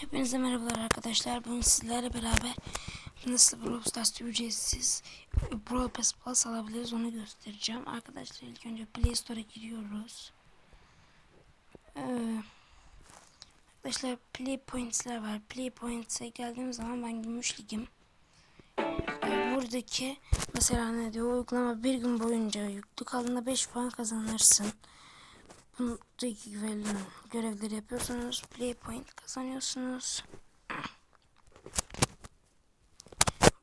Hepinize merhabalar arkadaşlar. Bugün sizlerle beraber nasıl Brawl Stars ücretsiz Brawl Pass Plus alabiliriz onu göstereceğim. Arkadaşlar ilk önce Play Store'a giriyoruz. Ee, arkadaşlar Play Points'ler var. Play Points'e geldiğim zaman ben gümüş ligim. Ee, buradaki mesela ne diyor uygulama bir gün boyunca yüklü kaldığında 5 puan kazanırsın. Buradaki görevleri, yapıyorsunuz. Play point kazanıyorsunuz.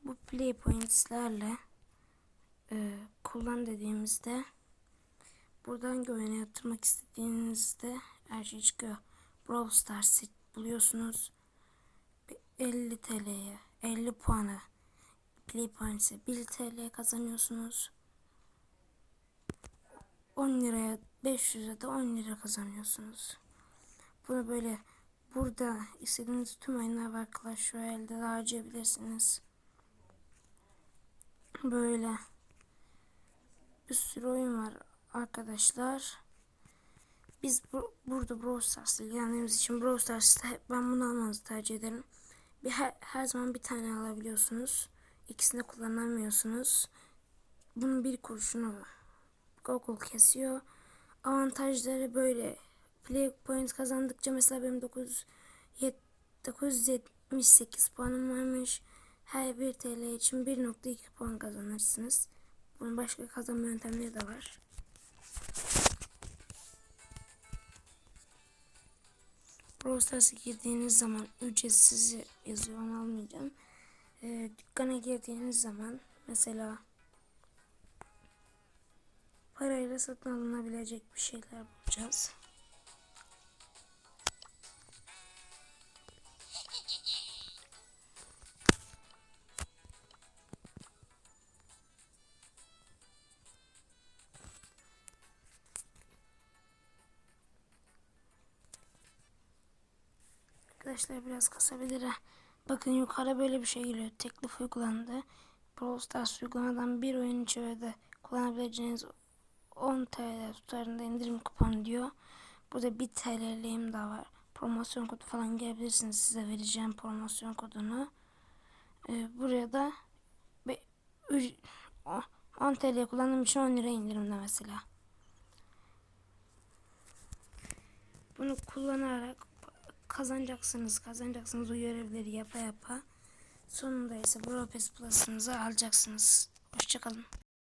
Bu play points'lerle e, kullan dediğimizde buradan oyuna yatırmak istediğinizde her şey çıkıyor. Brawl Stars buluyorsunuz. 50 TL'ye 50 puana play points'e 1 TL kazanıyorsunuz. 10 liraya 500'e de 10 lira kazanıyorsunuz. Bunu böyle burada istediğiniz tüm oyunlar var. Clash Royale'de de harcayabilirsiniz. Böyle bir sürü oyun var arkadaşlar. Biz bu, burada Brawl Stars ilgilendiğimiz için Brawl Stars'ta ben bunu almanızı tercih ederim. Bir, her, her zaman bir tane alabiliyorsunuz. İkisini kullanamıyorsunuz. Bunun bir kurşunu Google kesiyor. Avantajları böyle. Play points kazandıkça mesela benim 9 978 puanım varmış. Her 1 TL için 1.2 puan kazanırsınız. Bunun başka kazanma yöntemleri de var. Brawl Stars'a girdiğiniz zaman ücretsiz yazıyor onu almayacağım. Ee, dükkana girdiğiniz zaman mesela parayla satın alınabilecek bir şeyler bulacağız. Arkadaşlar biraz kasabilir. ha. Bakın yukarı böyle bir şey geliyor. Teklif uygulandı. Brawl Stars uygulamadan bir oyun içi ve de kullanabileceğiniz 10 TL tutarında indirim kuponu diyor. Burada 1 TL'liğim daha var. Promosyon kodu falan gelebilirsiniz. Size vereceğim promosyon kodunu. Ee, buraya da 10 TL kullandığım için 10 lira indirimde mesela. Bunu kullanarak kazanacaksınız. Kazanacaksınız o görevleri yapa yapa. Sonunda ise Pass Plus'ınızı alacaksınız. Hoşçakalın.